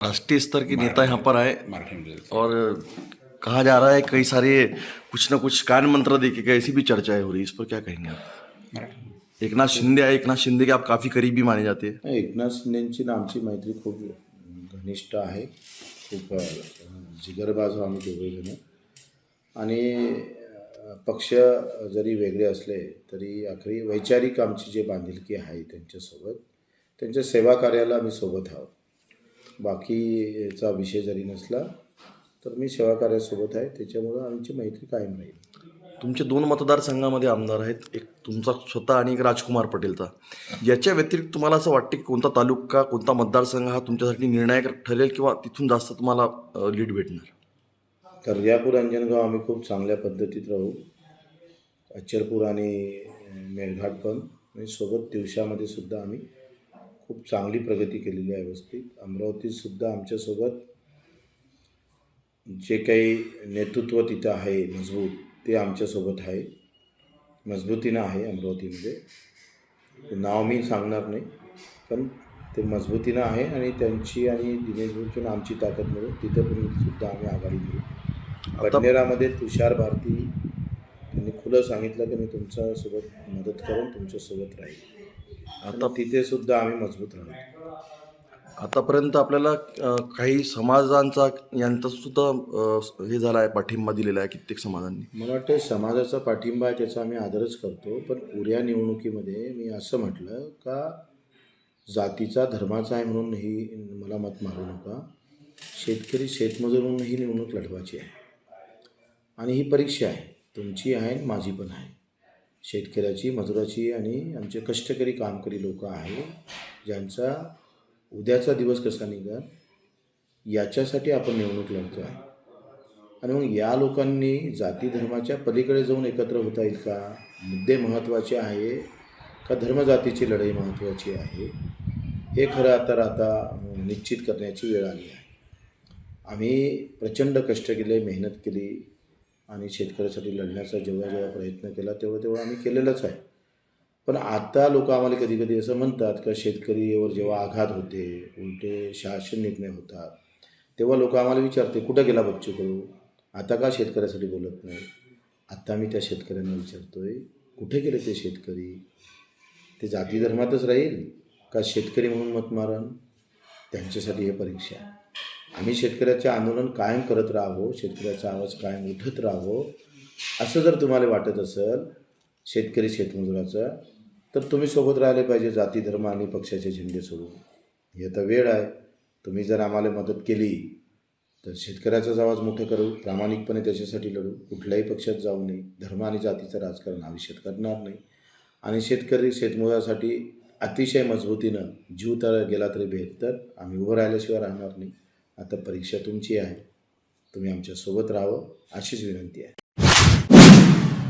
राष्ट्रीय स्तर के नेता यहाँ पर आए। और कहा जा रहा है कई सारे कुछ न कुछ कान मंत्र देके के ऐसी भी चर्चाएं हो रही है इस पर क्या कहेंगे आप? एकनाथ शिंदे आए एकनाथ शिंदे के आप काफी करीबी माने जाते हैं। एकनाथ शिंदेची ना आमची मैत्री खूप घनिष्ठ आहे खूप जिगरबाज आहो आम्ही दोघेजण आणि पक्ष जरी वेगळे असले तरी आखरी वैचारिक आमची जे बांधिलकी आहे त्यांच्यासोबत त्यांच्या सेवा कार्याला आम्ही सोबत आहोत. बाकीचा विषय जरी नसला तर मी सेवा कार्यासोबत आहे. त्याच्यामुळं आमची मैत्री कायम राहील. तुमचे दोन मतदारसंघामध्ये आमदार आहेत. एक तुमचा स्वतः आणि एक राजकुमार पटेलचा. याच्या व्यतिरिक्त तुम्हाला असं वाटते की कोणता तालुका कोणता मतदारसंघ हा तुमच्यासाठी निर्णायक ठरेल किंवा तिथून जास्त तुम्हाला लीड भेटणार? कर्यापूर अंजनगाव आम्ही खूप चांगल्या पद्धतीत राहू. अच्चरपूर आणि मेळघाट पण. आणि सोबत दिवसामध्ये सुद्धा आम्ही खूप चांगली प्रगती केलेली आहे व्यवस्थित. अमरावतीत सुद्धा आमच्यासोबत जे काही नेतृत्व तिथं आहे मजबूत ते आमच्यासोबत आहे. मजबूतीनं आहे अमरावतीमध्ये. नाव मी सांगणार नाही पण ते मजबूतीनं आहे आणि त्यांची आणि दिनेश भाऊची आणि आमची ताकद मिळून तिथं पण सुद्धा आम्ही आघाडी घेऊ. बडनेरामध्ये तुषार भारती त्यांनी खुलं सांगितलं की मी तुमच्यासोबत मदत करून तुमच्यासोबत राहील. आता तिथे सुद्धा आम्ही मजबूत राहू. आतापर्यंत आपल्याला अ, काही समाजांचा यांचा सुद्धा अ, हे झाला आहे पाठिंबा दिलेला आहे कित्येक समाजांनी. मला वाटतं समाजाचा पाठिंबा आहे त्याचा आम्ही आदरच करतो पण पुऱ्या निवडणुकीमध्ये मी असं म्हटलं का जातीचा धर्माचा आहे म्हणून ही मला मत मारू नका. शेतकरी शेतमजूर म्हणून ही निवडणूक लढवायची आहे. आणि ही परीक्षा आहे. तुमची आहे आणि माझी पण आहे. शेतकऱ्याची मजुराची आणि आमचे कष्टकरी कामकरी लोक आहे ज्यांचा उद्याचा दिवस कसा निघाल याच्यासाठी आपण निवडणूक लढतो आहे आणि मग या लोकांनी जाती धर्माच्या पलीकडे जाऊन एकत्र होता येईल का? मुद्दे महत्त्वाचे आहे का? धर्मजातीची लढाई महत्त्वाची आहे? हे खरं आता आता निश्चित करण्याची वेळ आली आहे. आम्ही प्रचंड कष्ट केले मेहनत केली आणि शेतकऱ्यासाठी लढण्याचा जेव्हा जेव्हा प्रयत्न केला तेव्हा तेव्हा आम्ही केलेलंच आहे. पण आता लोक आम्हाला कधी कधी असं म्हणतात का शेतकरीवर जेव्हा आघात होते उलटे शासन निर्णय होतात तेव्हा लोक आम्हाला विचारते कुठं गेला बच्चू कडू? आता का शेतकऱ्यासाठी बोलत नाही? आत्ता मी त्या शेतकऱ्यांना विचारतोय कुठे गेले ते शेतकरी? ते जाती धर्मातच राहील का शेतकरी म्हणून मत मारण त्यांच्यासाठी हे परीक्षा आहे. आम्ही शेतकऱ्याचे आंदोलन कायम करत राहावं शेतकऱ्याचा आवाज कायम उठत राहावं असं जर तुम्हाला वाटत असेल शेतकरी शेतमजुराचं तर तुम्ही सोबत राहिले पाहिजे जाती धर्म आणि पक्षाचे झेंडे सोडून. हे तर वेळ आहे. तुम्ही जर आम्हाला मदत केली तर शेतकऱ्याचाच आवाज मोठं करू प्रामाणिकपणे त्याच्यासाठी लढू. कुठल्याही पक्षात जाऊ नये. धर्म आणि जातीचं राजकारण आयुष्यात करणार नाही. आणि शेतकरी शेतमुळासाठी अतिशय मजबूतीनं जीव तर गेला तरी बेहतर आम्ही उभं राहिल्याशिवाय राहणार नाही. आता परीक्षा तुमची आहे. तुम्ही आमच्यासोबत राहावं अशीच विनंती आहे.